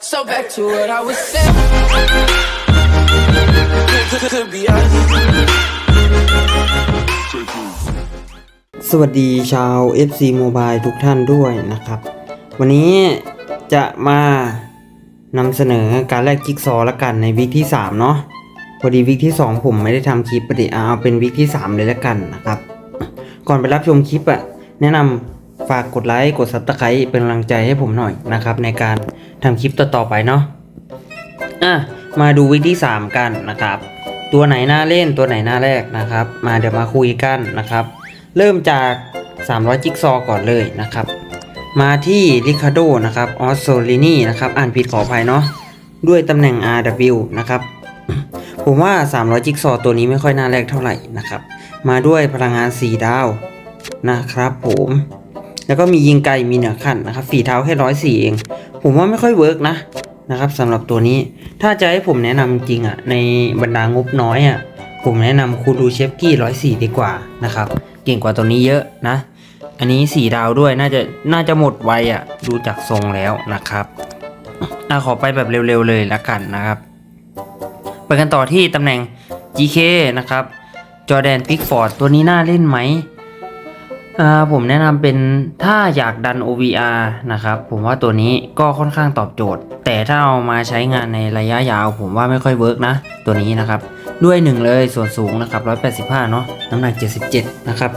So back to what I was saying. สวัสดีชาว FC Mobile ทุกท่านด้วยนะครับ วันนี้จะมานำเสนอการแลกจิ๊กซอละกันในวิกที่ 3 เนาะพอดีวิกที่ 2 ผมไม่ได้ทำคลิปประเดี๋ยวเอาเป็นวิกที่ 3 เลยละกันนะครับ ก่อนไปรับชมคลิปอะแนะนำ ฝากกดไลค์กดซับสไครต์เป็นกำลังใจให้ผมหน่อยนะครับ ในการทำคลิปต่อๆไปเนาะอะมาดูวิกที่ 3 กันนะครับ ตัวไหนน่าเล่นตัวไหนน่าแรกนะครับ มาเดี๋ยวมาคุยกันนะครับ เริ่มจาก 300 จิ๊กซอก่อนเลยนะครับ มาที่ริคาโดนะครับออสโซลินีนะครับอ่านผิดขออภัยเนาะด้วยตำแหน่ง RW นะครับ ผมว่า 300 จิ๊กซอตัวนี้ไม่ค่อยน่าแรกเท่าไหร่นะครับ มาด้วยพลังงาน 4 ดาวนะครับผม แล้วก็มียิงไกลมีเหนือขั้นนะครับฝีเท้าแค่ร้อยสี่เอง ผมว่าไม่ค่อยเวิร์กนะนะครับสำหรับตัวนี้ถ้าจะให้ผมแนะนำจริงอะในบรรดางบน้อยอะผมแนะนำคูรูเชฟกี้ร้อยสี่ดีกว่านะครับเก่งกว่าตัวนี้เยอะนะ อันนี้สี่ดาวด้วยน่าจะน่าจะหมดไวอะดูจากทรงแล้วนะครับอะขอไปแบบเร็วๆเลยละกันนะครับไปกันต่อที่ตำแหน่ง GK นะครับจอแดนพิกฟอร์ดตัวนี้น่าเล่นไหม ผมแนะนำเป็นถ้าอยากดัน OVR นะครับ ผมว่าตัวนี้ก็ค่อนข้างตอบโจทย์ แต่ถ้าเอามาใช้งานในระยะยาว ผมว่าไม่ค่อยเวิร์กนะ ตัวนี้นะครับ ด้วยหนึ่งเลยส่วนสูงนะครับ185 เนาะน้ำหนัก 77 นะครับ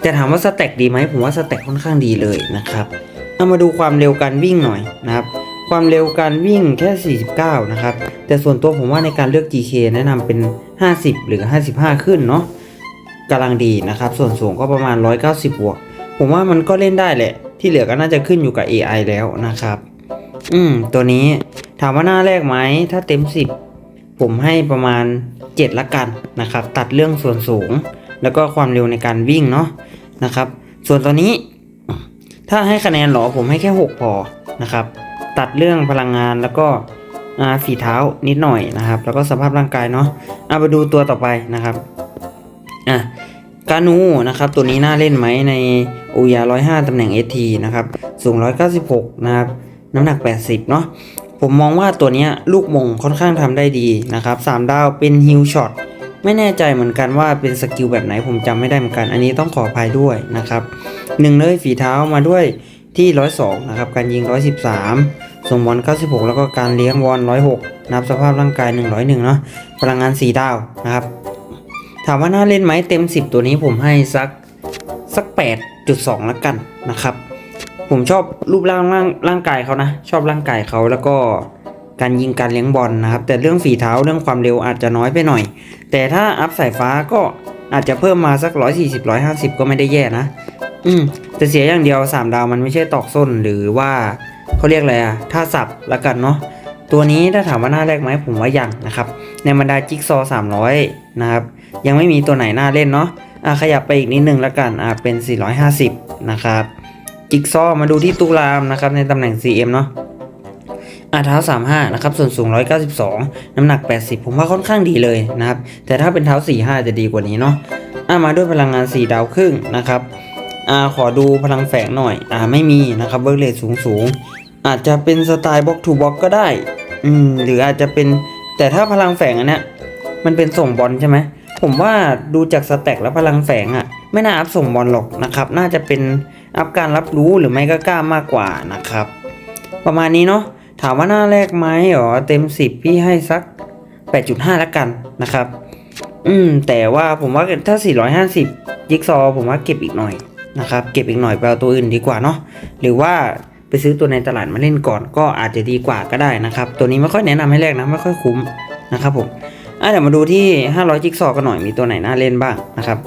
แต่ถามว่าสเต็กดีไหมผมว่าสเต็กค่อนข้างดีเลยนะครับเอามาดูความเร็วการวิ่งหน่อยนะครับความเร็วการวิ่งแค่ 49 นะครับ แต่ส่วนตัวผมว่าในการเลือก GK แนะนำเป็น 50 หรือ 55 ขึ้นเนาะ กำลังดีนะครับ ส่วนสูงก็ประมาณ 190 บวก ผมว่ามันก็เล่นได้แหละ ที่เหลือก็น่าจะขึ้นอยู่กับ AI แล้วนะครับ อืม ตัวนี้ถามว่าหน้าแรกไหม ถ้าเต็ม 10 ผมให้ประมาณ 7 ละกันนะครับ ตัดเรื่องส่วนสูง แล้วก็ความเร็วในการวิ่งเนาะนะครับ ส่วนตัวนี้ ถ้าให้คะแนนหรอผมให้แค่ 6 พอนะครับ ตัดเรื่องพลังงานแล้วก็ฝีเท้านิดหน่อยนะครับ แล้วก็สภาพร่างกายเนาะเอาไปดูตัวต่อไปนะครับ อะกานูนะครับตัวนี้น่าเล่นไหมในโอยา105ตำแหน่ง ST นะครับสูง 196 นะครับ น้ำหนัก 80 เนาะผมมองว่าตัวนี้ลูกมงค่อนข้างทำได้ดีนะครับ3ดาวเป็นฮิลช็อตไม่แน่ใจเหมือนกันว่าเป็นสกิลแบบไหนผมจำไม่ได้เหมือนกัน อันนี้ต้องขออภัยด้วยนะครับหนึ่งเลยฝีเท้ามาด้วยที่ 102 นะครับ การยิง 113ส่งบอล96 แล้วก็การเลี้ยงบอล106 นับสภาพร่างกาย 101 เนาะพลังงาน 4 ดาวนะครับ ถามว่าน่าเล่นไหมเต็ม 10 ตัวนี้ผมให้สักสัก 8.2ละกันนะครับ ผมชอบรูปร่างร่างร่างกายเขานะ ชอบร่างกายเขาแล้วก็การยิงการเลี้ยงบอลนะครับ แต่เรื่องฝีเท้าเรื่องความเร็วอาจจะน้อยไปหน่อย แต่ถ้าอัพสายฟ้าก็อาจจะเพิ่มมาสัก 140 150 ก็ไม่ได้แย่นะ อืมแต่เสียอย่างเดียว 3 ดาวมันไม่ใช่ตอกส้นหรือว่าเขาเรียกอะไรอะท่าสับละกันเนาะตัวนี้ถ้าถามว่าน่าแรกไหมผมว่ายังนะครับ ในบรรดาจิ๊กซอ300 นะครับ ยังไม่มีตัวไหนน่าเล่นเนาะอะขยับไปอีกนิดนึงและกันอะเป็น 450 นะครับจิ๊กซอมาดูที่ตุลามนะครับในตำแหน่ง CM เนาะอาเท้า 35 นะครับ ส่วนสูง 192 น้ำหนัก 80 ผมว่าค่อนข้างดีเลยนะครับ แต่ถ้าเป็นเท้า 45 จะดีกว่านี้เนาะอะมาด้วยพลังงาน 4 ดาวครึ่งนะครับอ่าขอดูพลังแฝงหน่อยอ่าไม่มีนะครับเบิร์กเลทสูงสูง อาจจะเป็นสไตล์บล็อกทูบล็อกก็ได้ อืม หรืออาจจะเป็น แต่ถ้าพลังแฝงอันเนี้ย มันเป็นส่งบอลใช่ไหม ผมว่าดูจากสแต็กแล้วพลังแฝงอะ่ะ ไม่น่าอัพส่งบอลหรอกนะครับ น่าจะเป็นอัพการรับรู้หรือไม่ก็กล้ามากกว่านะครับ ประมาณนี้เนาะถามว่าหน้าแรกไหมอ๋อเต็ม 10 พี่ให้สัก 8.5ละกันนะครับ อืม แต่ว่าผมว่าถ้า 450จิ๊กซอ ผมว่าเก็บอีกหน่อยนะครับ เก็บอีกหน่อยไปเอาตัวอื่นดีกว่าเนาะหรือว่าไปซื้อตัวในตลาดมาเล่นก่อนก็อาจจะดีกว่าก็ได้นะครับ ตัวนี้ไม่ค่อยแนะนำให้แรกนะไม่ค่อยคุ้มนะครับผม อะเดี๋ยวมาดูที่ 500 จิกซอกันหน่อยมีตัวไหนน่าเล่นบ้างนะครับ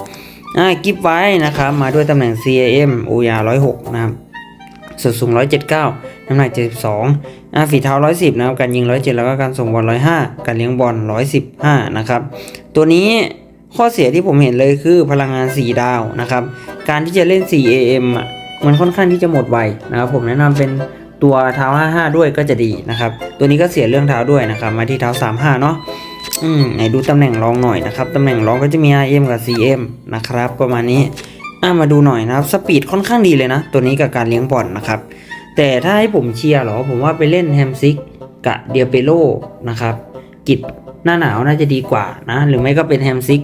อะกิฟไว้นะครับมาด้วยตำแหน่ง CAM OYA 106 นะครับส่วนสูง 179 น้ำหนัก 72อะฝีเท้า 110 นะครับ การยิง 107 แล้วก็การส่งบอล 105 การเลี้ยงบอล 115 นะครับ ตัวนี้ข้อเสียที่ผมเห็นเลยคือพลังงาน 4 ดาวนะครับ การที่จะเล่น 4AM อะ มันค่อนข้างที่จะหมดไวนะครับ ผมแนะนำเป็นตัวเท้า 55 ด้วยก็จะดีนะครับ ตัวนี้ก็เสียเรื่องเท้าด้วยนะครับ มาที่เท้า 35 เนาะ อืมไหนดูตำแหน่งรองหน่อยนะครับตำแหน่งรองก็จะมี RM กับ CM นะครับประมาณนี้อะมาดูหน่อยนะครับสปีดค่อนข้างดีเลยนะ ตัวนี้กับการเลี้ยงบอลนะครับ แต่ถ้าให้ผมเชียร์หรอ ผมว่าไปเล่นแฮมซิกกะเดียเปโลนะครับ กิจหน้าหนาวน่าจะดีกว่านะ หรือไม่ก็เป็นแฮมซิก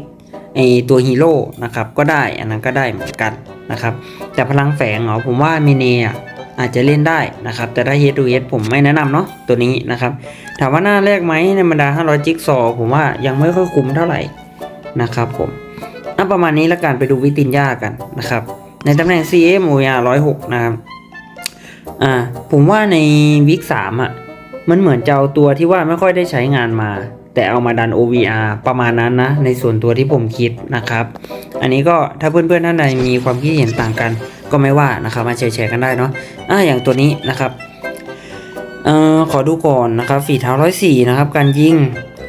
ไอตัวฮีโร่นะครับก็ได้อันนั้นก็ได้เหมือนกันนะครับ แต่พลังแฝงเหรอผมว่าเมเนีย อาจจะเล่นได้นะครับ แต่ถ้าเฮด o ูเฮดผมไม่แนะนำเนาะตัวนี้นะครับ ถามว่าหน้าแรกไหมในบรรดา 500 จิ๊กซอผมว่ายังไม่ค่อยคุ้มเท่าไหร่นะครับผมอะประมาณนี้แล้วกันไปดูวิตินยากันนะครับ ในตำแหน่ง CM OR 106 นะครับอ่าผมว่าในวิก3อะมันเหมือนจะเอาตัวที่ว่าไม่ค่อยได้ใช้งานมา แต่เอามาดัน OVR ประมาณนั้นนะ ในส่วนตัวที่ผมคิดนะครับ อันนี้ก็ถ้าเพื่อนๆท่านใดมีความคิดเห็นต่างกัน ก็ไม่ว่านะครับมาแชร์กันได้เนาะอ่าอย่างตัวนี้นะครับเอ่อขอดูก่อนนะครับฝีเท้า104นะครับการยิง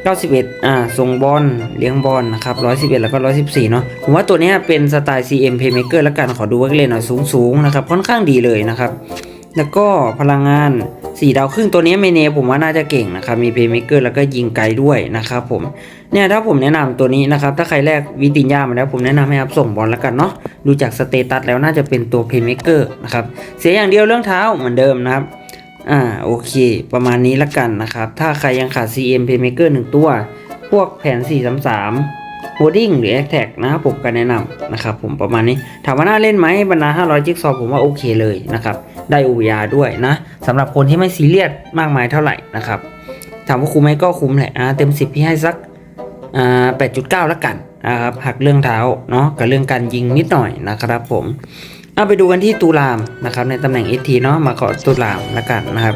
91อ่าส่งบอลเลี้ยงบอลนะครับ111 แล้วก็ 114 เนาะผมว่าตัวนี้เป็นสไตล์ CM Playmaker แล้วกันขอดูว่าเลนหน่อยสูงๆนะครับค่อนข้างดีเลยนะครับ แล้วก็พลังงาน 4ดาวครึ่งตัวนี้เมเนผมว่าน่าจะเก่งนะครับ มี Playmaker แล้วก็ยิงไกลด้วยนะครับผมเนี่ยถ้าผมแนะนำตัวนี้นะครับ ถ้าใครแรกวิตินยามาแล้วผมแนะนำให้อัพส่งบอลแล้วกันเนาะดูจากสเตตัสแล้วน่าจะเป็นตัว Playmaker นะครับเสียอย่างเดียวเรื่องเท้าเหมือนเดิมนะครับอ่าโอเค ประมาณนี้ละกันนะครับ ถ้าใครยังขาด CM Playmaker 1 ตัว พวกแผน 433 Holding หรือ a t t a c นะครับผมก็แนะนำนะครับผมประมาณนี้ ถามว่าน่าเล่นไหมบรรดา 500 จิ๊กซอว์ผมว่าโอเคเลยนะครับ ได้ OVR ด้วยนะสำหรับคนที่ไม่ซีเรียสมากมายเท่าไหร่นะครับถามว่าคุ้มไหมก็คุ้มแหละอ่าเต็ม 10 พี่ให้สักอ่า8.9ละกันนะครับหักเรื่องเท้าเนาะกับเรื่องการยิงนิดหน่อยนะครับผมเอาไปดูกันที่ตูรามนะครับในตำแหน่ง ST เนาะมาขอตูรามละกันนะครับ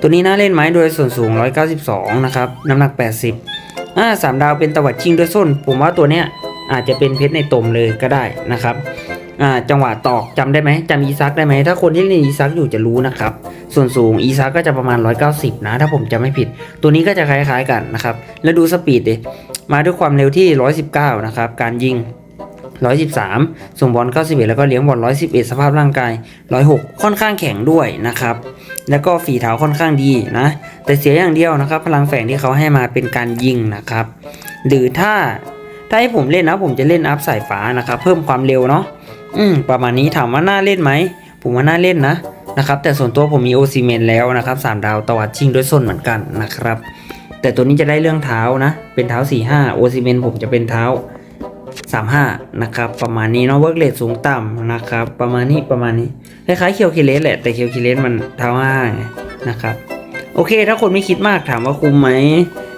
ตัวนี้น่าเล่นไหมโดยส่วนสูง 192 นะครับ น้ำหนัก 80อ่าสามดาวเป็นตวัดชิงด้วยส้น ผมว่าตัวเนี้ยอาจจะเป็นเพชรในตมเลยก็ได้นะครับ อ่าจังหวะตอกจำได้ไหมจำอีซักได้ไหมถ้าคนที่เล่นอีซักอยู่จะรู้นะครับ ส่วนสูงอีซักก็จะประมาณ 190 นะ ถ้าผมจำไม่ผิด ตัวนี้ก็จะคล้ายๆกันนะครับ แล้วดูสปีดดิมาด้วยความเร็วที่ 119 นะครับ การยิง 113 ส่งบอล 91 แล้วก็เลี้ยงบอล 111 สภาพร่างกาย 106 ค่อนข้างแข็งด้วยนะครับ แล้วก็ฝีเท้าค่อนข้างดีนะ แต่เสียอย่างเดียวนะครับ พลังแฝงที่เขาให้มาเป็นการยิงนะครับ หรือถ้าถ้าให้ผมเล่นนะผมจะเล่นอัพสายฟ้านะครับ เพิ่มความเร็วเนาะ อืมประมาณนี้ถามว่าน่าเล่นไหมผมว่าน่าเล่นนะนะครับแต่ส่วนตัวผมมีโอซิเมนแล้วนะครับสามดาวตวัดชิงด้วยส้นเหมือนกันนะครับ แต่ตัวนี้จะได้เรื่องเท้านะ เป็นเท้า 45 โอซิเมนผมจะเป็นเท้า 35 นะครับ ประมาณนี้เนาะเวิร์กเลทสูงต่ำนะครับ ประมาณนี้ประมาณนี้คล้ายๆเคียวคิเลสแหละแต่เคียวคิเลสมันเท้าห้างนะครับโอเค ถ้าคนไม่คิดมากถามว่าคุ้มไหม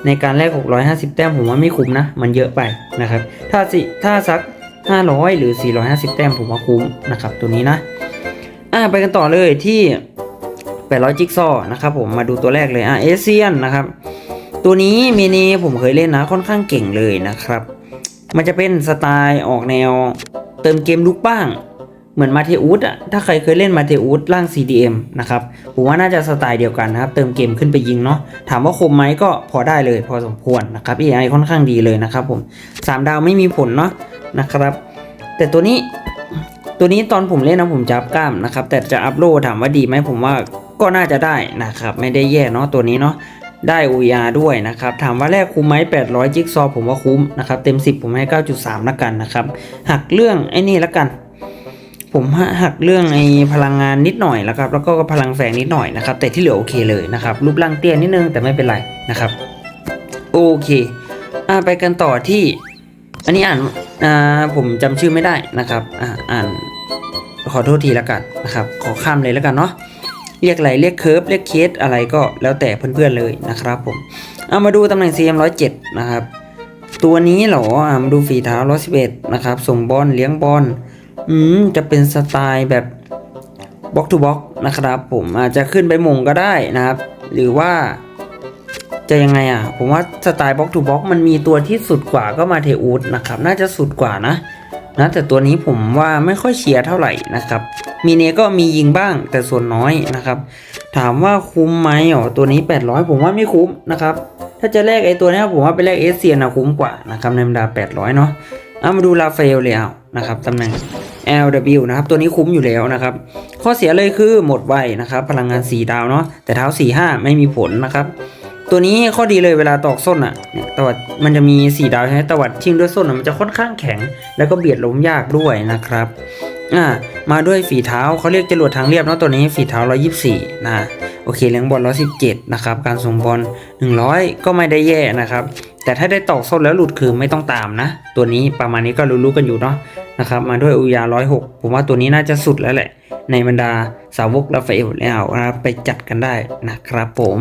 ในการแลก650 แต้มผมว่าไม่คุ้มนะ มันเยอะไปนะครับ ถ้าสิถ้าสัก 500 หรือ 450 แต้มผมว่าคุ้มนะครับตัวนี้นะ อ่าไปกันต่อเลยที่ 800 จิ๊กซอว์นะครับผมมาดูตัวแรกเลยอะเอเซียนนะครับ ตัวนี้เมเนผมเคยเล่นนะค่อนข้างเก่งเลยนะครับ มันจะเป็นสไตล์ออกแนวเติมเกมลุกบ้าง เหมือนมาเทอุสอะถ้าใครเคยเล่นมาเทอุสร่าง CDM นะครับผมว่าน่าจะสไตล์เดียวกันนะครับ เติมเกมขึ้นไปยิงเนาะถามว่าคมไหมก็พอได้เลยพอสมควรนะครับ AI ค่อนข้างดีเลยนะครับผม 3 ดาวไม่มีผลเนาะ นะครับ แต่ตัวนี้ตัวนี้ตอนผมเล่นนะผมจะอัพกล้ามนะครับ แต่จะอัพโหลดถามว่าดีไหมผมว่าก็น่าจะได้นะครับ ไม่ได้แย่เนาะตัวนี้เนาะได้ OER ด้วยนะครับ ถามว่าแรกคุ้มไหม800 จิ๊กซอผมว่าคุ้มนะครับ เต็ม 10 ผมให้ 9.3ละกันนะครับ หักเรื่องไอ้นี่ละกัน ผมหักเรื่องไอ้พลังงานนิดหน่อยแล้วครับ แล้วก็พลังแฝงนิดหน่อยนะครับ แต่ที่เหลือโอเคเลยนะครับ รูปร่างเตี้ยนิดนึงแต่ไม่เป็นไรนะครับ โอเคอ่าไปกันต่อที่ อันนี้อ่านอ่าผมจำชื่อไม่ได้นะครับอ่าอ่านขอโทษทีแล้วกันนะครับ ขอข้ามเลยแล้วกันเนาะเรียกอะไรเรียกเคิร์ฟเรียกเคสอะไรก็แล้วแต่เพื่อนๆเลยนะครับผมเอามาดูตำแหน่ง CM 107นะครับตัวนี้เหรออ่ามาดูฝีเท้า111นะครับส่งบอลเลี้ยงบอลอืมจะเป็นสไตล์แบบบล็อกทูบล็อกนะครับผมอาจจะขึ้นไปมงก็ได้นะครับ หรือว่า จะยังไงอะ ผมว่าสไตล์บล็อกทูบล็อกมันมีตัวที่สุดกว่าก็มาเทอูดนะครับ น่าจะสุดกว่านะนะแต่ตัวนี้ผมว่าไม่ค่อยเชียร์เท่าไหร่นะครับ มีเนก็มียิงบ้างแต่ส่วนน้อยนะครับ ถามว่าคุ้มไหมอ๋อตัวนี้ 800 ผมว่าไม่คุ้มนะครับ ถ้าจะแลกไอ้ตัวนี้ผมว่าไปแลกเอเซียนะคุ้มกว่านะครับในบรรดา 800 เนาะเอามาดูลาเฟลเลยเอานะครับตำแหน่ง LW นะครับตัวนี้คุ้มอยู่แล้วนะครับ ข้อเสียเลยคือหมดไวนะครับ พลังงาน 4 ดาวเนาะแต่เท้า 4 5 ไม่มีผลนะครับ ตัวนี้ข้อดีเลยเวลาตอกส้นอะเนี่ยตวัดมันจะมี4ดาวใช่ไหมตวัดชิงด้วยส้นอะมันจะค่อนข้างแข็ง แล้วก็เบียดล้มยากด้วยนะครับอ่ามาด้วยฝีเท้าเขาเรียกจรวดทางเรียบเนาะตัวนี้ฝีเท้า 124 นะโอเคเลี้ยงบอล117 นะครับ การส่งบอล100 ก็ไม่ได้แย่นะครับ แต่ถ้าได้ตอกส้นแล้วหลุดคือไม่ต้องตามนะ ตัวนี้ประมาณนี้ก็รู้ๆกันอยู่เนาะนะครับมาด้วยอุยา 106 ผมว่าตัวนี้น่าจะสุดแล้วแหละ ในบรรดาสาวกราฟาเอลแล้วนะครับไปจัดกันได้นะครับผม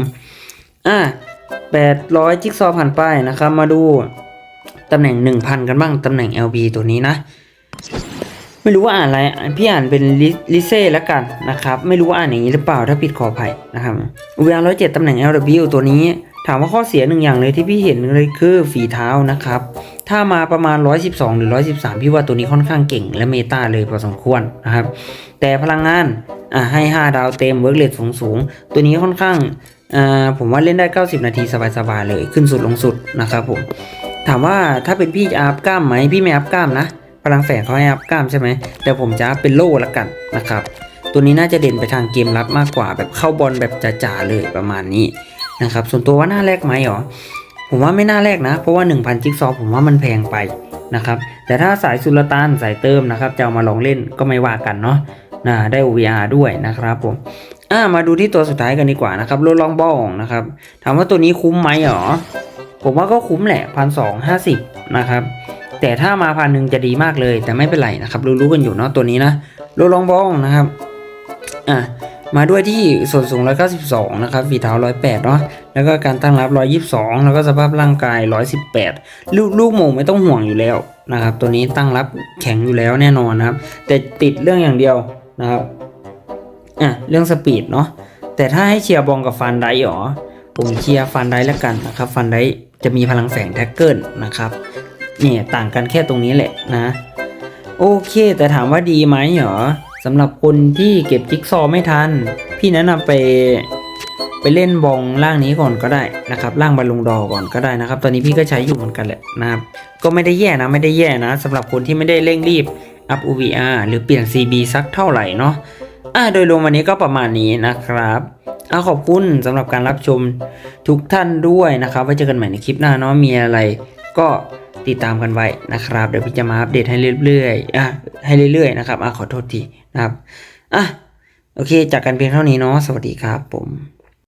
อะ800จิ๊กซอผ่านไปนะครับ มาดูตำแหน่ง1,000กันบ้างตำแหน่ง LB ตัวนี้นะ ไม่รู้ว่าอ่านอะไร พี่อ่านเป็นลิลิเซ่แล้วกันนะครับ ไม่รู้ว่าอ่านอย่างนี้หรือเปล่าถ้าผิดขออภัยนะครับอุยาร้อยเจ็ดตำแหน่ง LW ตัวนี้ ถามว่าข้อเสียหนึ่งอย่างเลยที่พี่เห็นเลยคือฝีเท้านะครับ ถ้ามาประมาณ 112 หรือ 113 พี่ว่าตัวนี้ค่อนข้างเก่งและเมตาเลยพอสมควรนะครับ แต่พลังงานอะให้ 5 ดาวเต็มเวิร์กเลทสูงสูงๆตัวนี้ค่อนข้าง ผมว่าเล่นได้ 90 นาทีสบายๆเลยขึ้นสุดลงสุดนะครับผมถามว่าถ้าเป็นพี่จะอัพกล้ามไหมพี่ไม่อัพกล้ามนะพลังแฝงเขาให้อัพกล้ามใช่ไหมแต่ผมจะอัพเป็นโล่ละกันนะครับ ตัวนี้น่าจะเด่นไปทางเกมรับมากกว่า แบบเข้าบอลแบบจ๋าๆเลยประมาณนี้นะครับส่วนตัวว่าน่าแลกไหมหรอผมว่าไม่น่าแลกนะ เพราะว่า 1,000 จิ๊กซอว์ผมว่ามันแพงไปนะครับแต่ถ้าสายสุลต่านสายเติมนะครับจะเอามาลองเล่นก็ไม่ว่ากันเนาะนะได้ OVR ด้วยนะครับผม อ่ามาดูที่ตัวสุดท้ายกันดีกว่านะครับโรลองบอลนะครับถามว่าตัวนี้คุ้มไหมหรอ ผมว่าก็คุ้มแหละพันสองห้าสิบนะครับ แต่ถ้ามาพันหนึ่งจะดีมากเลย แต่ไม่เป็นไรนะครับรู้ๆกันอยู่เนาะตัวนี้นะโรลองบองนะครับอะมาด้วยที่ส่วนสูง 192 นะครับ ฝีเท้า 108 เนาะ แล้วก็การตั้งรับ 122 แล้วก็สภาพร่างกาย 118 ลูกลูกโมงไม่ต้องห่วงอยู่แล้วนะครับ ตัวนี้ตั้งรับแข็งอยู่แล้วแน่นอนนะครับ แต่ติดเรื่องอย่างเดียวนะครับ อะเรื่องสปีดเนาะแต่ถ้าให้เชียร์บองกับฟันไดหรอผมเชียร์ฟันไดแล้วกันนะครับฟันไดจะมีพลังแฝงแท็กเกิลนะครับเนี่ยต่างกันแค่ตรงนี้แหละนะ โอเค แต่ถามว่าดีไหมเหรอสำหรับคนที่เก็บจิ๊กซอว์ไม่ทัน พี่แนะนำไปไปเล่นบองล่างนี้ก่อนก็ได้นะครับล่างบอลลูนดอก่อนก็ได้นะครับ ตอนนี้พี่ก็ใช้อยู่เหมือนกันแหละนะครับก็ไม่ได้แย่นะไม่ได้แย่นะสำหรับคนที่ไม่ได้เร่งรีบอัพ UVR หรือเปลี่ยน CB สักเท่าไหร่เนาะ อ่าโดยรวมวันนี้ก็ประมาณนี้นะครับเอาขอบคุณสำหรับการรับชมทุกท่านด้วยนะครับไว้เจอกันใหม่ในคลิปหน้าเนาะมีอะไรก็ติดตามกันไว้นะครับ เดี๋ยวพี่จะมาอัปเดตให้เรื่อยๆอะให้เรื่อยๆนะครับอะขอโทษทีนะครับอะโอเค จากกันเพียงเท่านี้เนาะสวัสดีครับผม